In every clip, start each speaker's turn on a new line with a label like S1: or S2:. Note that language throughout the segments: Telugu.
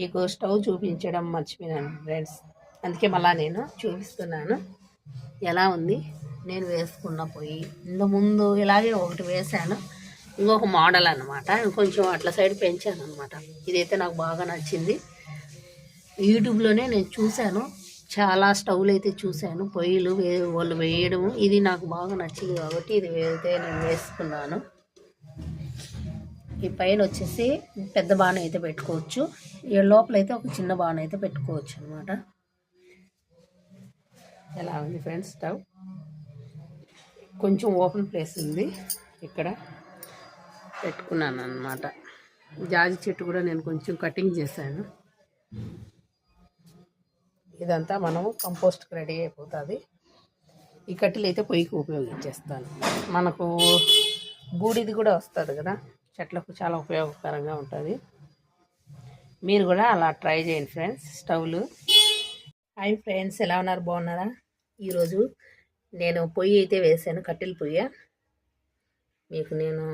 S1: మీకు స్టవ్ చూపించడం మర్చిపోయాను ఫ్రెండ్స్. అందుకే మళ్ళీ నేను చూపిస్తున్నాను. ఎలా ఉంది? నేను వేసుకున్న పొయ్యి. ఇంత ముందు ఇలాగే ఒకటి వేశాను. ఇంకొక మోడల్ అనమాట కొంచెం అట్లా సైడ్ పెంచాను అనమాట ఇదైతే నాకు బాగా నచ్చింది. యూట్యూబ్లోనే నేను చూశాను. చాలా స్టవ్లు అయితే చూశాను. పొయ్యిలు వే వాళ్ళు వేయడం ఇది నాకు బాగా నచ్చింది కాబట్టి ఇది అయితే నేను వేసుకున్నాను. ఈ పైన వచ్చేసి పెద్ద బాణ అయితే పెట్టుకోవచ్చు. ఈ లోపల అయితే ఒక చిన్న బాణ అయితే పెట్టుకోవచ్చు అనమాట ఎలా ఉంది ఫ్రెండ్స్? స్టవ్. కొంచెం ఓపెన్ ప్లేస్ ఉంది. ఇక్కడ పెట్టుకున్నాను అనమాట జాజి చెట్టు కూడా నేను కొంచెం కటింగ్ చేశాను. ఇదంతా మనము కంపోస్ట్కి రెడీ అయిపోతుంది. ఈ కట్టెలు అయితే పొయ్యికి ఉపయోగించేస్తాను. మనకు బూడిది కూడా వస్తుంది కదా? చెట్లకు చాలా ఉపయోగకరంగా ఉంటుంది. మీరు కూడా అలా ట్రై చేయండి ఫ్రెండ్స్ స్టవ్లు. హాయ్ ఫ్రెండ్స్ ఎలా ఉన్నారు? బాగున్నారా? ఈరోజు నేను పొయ్యి అయితే వేసాను కట్టెల పొయ్యి. మీకు నేను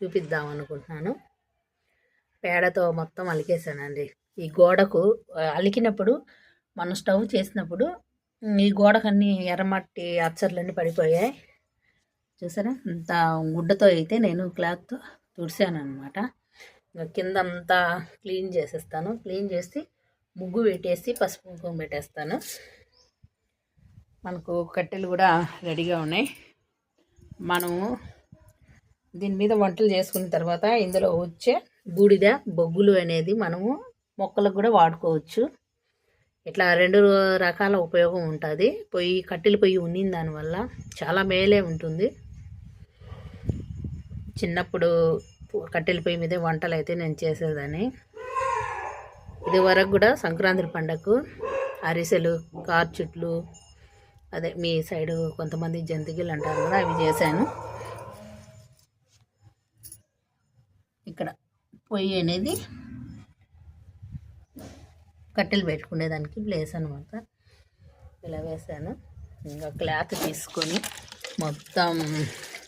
S1: చూపిద్దాం అనుకుంటున్నాను. పేడతో మొత్తం అలికేసానండి. ఈ గోడకు అలికినప్పుడు మనం స్టవ్ చేసినప్పుడు ఈ గోడకన్నీ ఎర్రమట్టి అచ్చర్లన్నీ పడిపోయాయి. చూసారా? ఇంత గుడ్డతో అయితే నేను క్లాత్తో తుడిసాను అనమాట కింద అంతా క్లీన్ చేసేస్తాను. క్లీన్ చేసి ముగ్గు పెట్టేసి పసుపు కుంకుమ పెట్టేస్తాను. మనకు కట్టెలు కూడా రెడీగా ఉన్నాయి. మనము దీని మీద వంటలు చేసుకున్న తర్వాత ఇందులో వచ్చే బూడిద బొగ్గులు అనేది మనము మొక్కలకు కూడా వాడుకోవచ్చు. ఇట్లా రెండు రకాల ఉపయోగం ఉంటుంది. పొయ్యి కట్టెలు పొయ్యి ఉన్నింది దానివల్ల చాలా మేలే ఉంటుంది. చిన్నప్పుడు కట్టెల పొయ్యి మీదే వంటలు అయితే నేను చేసేదాన్ని. ఇది వరకు కూడా సంక్రాంతి పండగకు అరిసెలు కార్చుట్లు అదే మీ సైడు కొంతమంది జంతికలు అంటారు కదా అవి చేశాను. ఇక్కడ పొయ్యి అనేది కట్టెలు పెట్టుకునేదానికి ప్లేస్ అనమాట ఇలా వేసాను ఇంకా క్లాత్ తీసుకొని మొత్తం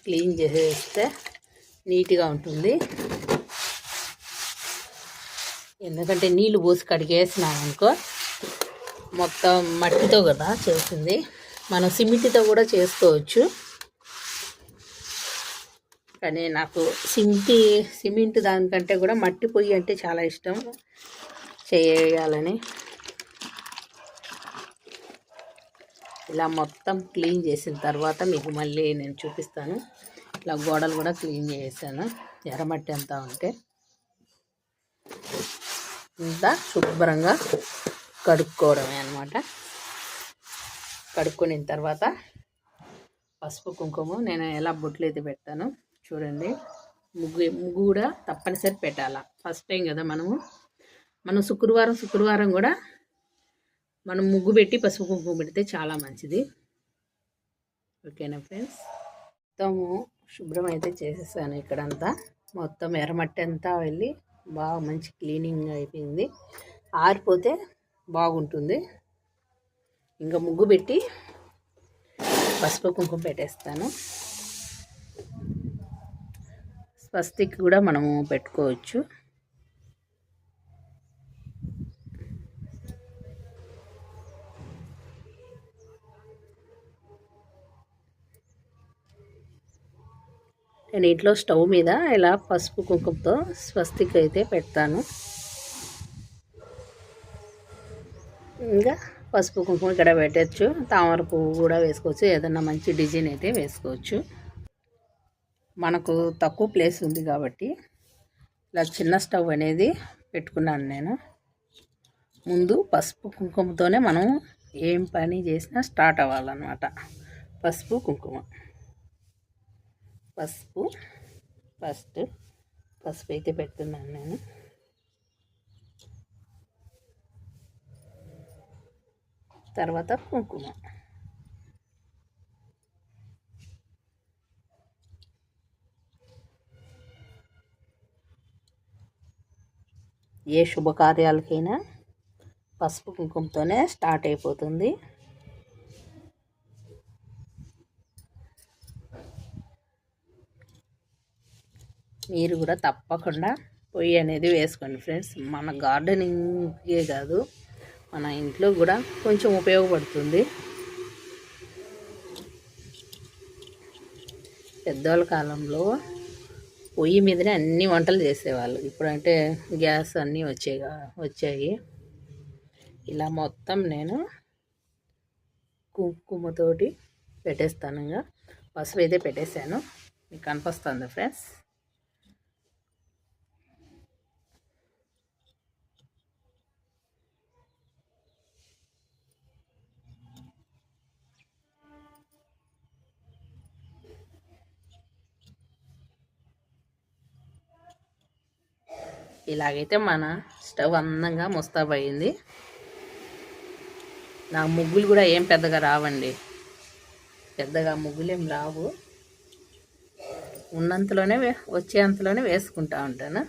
S1: క్లీన్ చేసేస్తే నీట్గా ఉంటుంది. ఎందుకంటే నీళ్ళు పోసి కడిగేసినాం అనుకో మొత్తం మట్టితో కదా చేసింది. మనం సిమెంట్తో కూడా చేసుకోవచ్చు. కానీ నాకు సిమెంట్ సిమెంట్ దానికంటే కూడా మట్టి పొయ్యి అంటే చాలా ఇష్టం చేయాలని. ఇలా మొత్తం క్లీన్ చేసిన తర్వాత మీకు మళ్ళీ నేను చూపిస్తాను. ఇట్లా గోడలు కూడా క్లీన్ చేసాను ఎర్రమట్టి అంతా ఉంటే ఇంత శుభ్రంగా కడుక్కోవడమే అనమాట కడుక్కున్న తర్వాత పసుపు కుంకుమ నేను ఎలా బొట్లు అయితే పెట్టాను చూడండి. ముగ్గు ముగ్గు కూడా తప్పనిసరి పెట్టాలా. ఫస్ట్ టైం కదా మనము. మనం శుక్రవారం శుక్రవారం కూడా మనం ముగ్గు పెట్టి పసుపు కుంకుమ పెడితే చాలా మంచిది. ఓకేనా ఫ్రెండ్స్? మొత్తము శుభ్రం అయితే చేసేసాను ఇక్కడంతా. మొత్తం ఎర్రమట్టి అంతా వెళ్ళి బాగా మంచి క్లీనింగ్ అయిపోయింది. ఆరిపోతే బాగుంటుంది. ఇంకా ముగ్గు పెట్టి పసుపు కుంకుమ పెట్టేస్తాను. స్వస్తిక్ కూడా మనము పెట్టుకోవచ్చు. నేను ఇంట్లో స్టవ్ మీద ఇలా పసుపు కుంకుమతో స్వస్తిక్ అయితే పెడతాను. ఇంకా పసుపు కుంకుమ ఇక్కడ పెట్టచ్చు. తామర పువ్వు కూడా వేసుకోవచ్చు. ఏదన్నా మంచి డిజైన్ అయితే వేసుకోవచ్చు. మనకు తక్కువ ప్లేస్ ఉంది కాబట్టి ఇలా చిన్న స్టవ్ అనేది పెట్టుకున్నాను నేను. ముందు పసుపు కుంకుమతోనే మనం ఏం పని చేసినా స్టార్ట్ అవ్వాలన్నమాట. పసుపు కుంకుమ. పసుపు. ఫస్ట్ పసుపు అయితే పెడుతున్నాను నేను. తర్వాత కుంకుమ. ఏ శుభకార్యాలకైనా పసుపు కుంకుమతోనే స్టార్ట్ అయిపోతుంది. మీరు కూడా తప్పకుండా పొయ్యి అనేది వేసుకోండి ఫ్రెండ్స్. మన గార్డెనింగే కాదు మన ఇంట్లో కూడా కొంచెం ఉపయోగపడుతుంది. పెద్దవాళ్ళ కాలంలో పొయ్యి మీదనే అన్ని వంటలు చేసేవాళ్ళు. ఇప్పుడంటే గ్యాస్ అన్నీ వచ్చాయి వచ్చాయి. ఇలా మొత్తం నేను కుంకుమతోటి పెట్టేస్తాను ఇంకా పసుపు అయితే పెట్టేశాను. మీకు కనిపిస్తుంది ఫ్రెండ్స్. ఇలాగైతే మన స్టవ్ అందంగా ముస్తాబయింది. నా ముగ్గులు కూడా ఏం పెద్దగా రావండి. పెద్దగా ముగ్గులేం రావు. ఉన్నంతలోనే వచ్చేంతలోనే వేసుకుంటా ఉంటాను.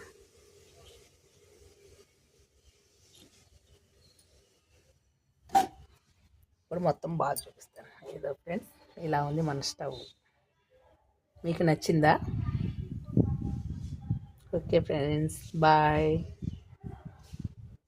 S1: ఇప్పుడు మొత్తం బాగా చూపిస్తాను. ఏదో ఫ్రెండ్స్ ఇలా ఉంది మన స్టవ్. మీకు నచ్చిందా? okay friends bye.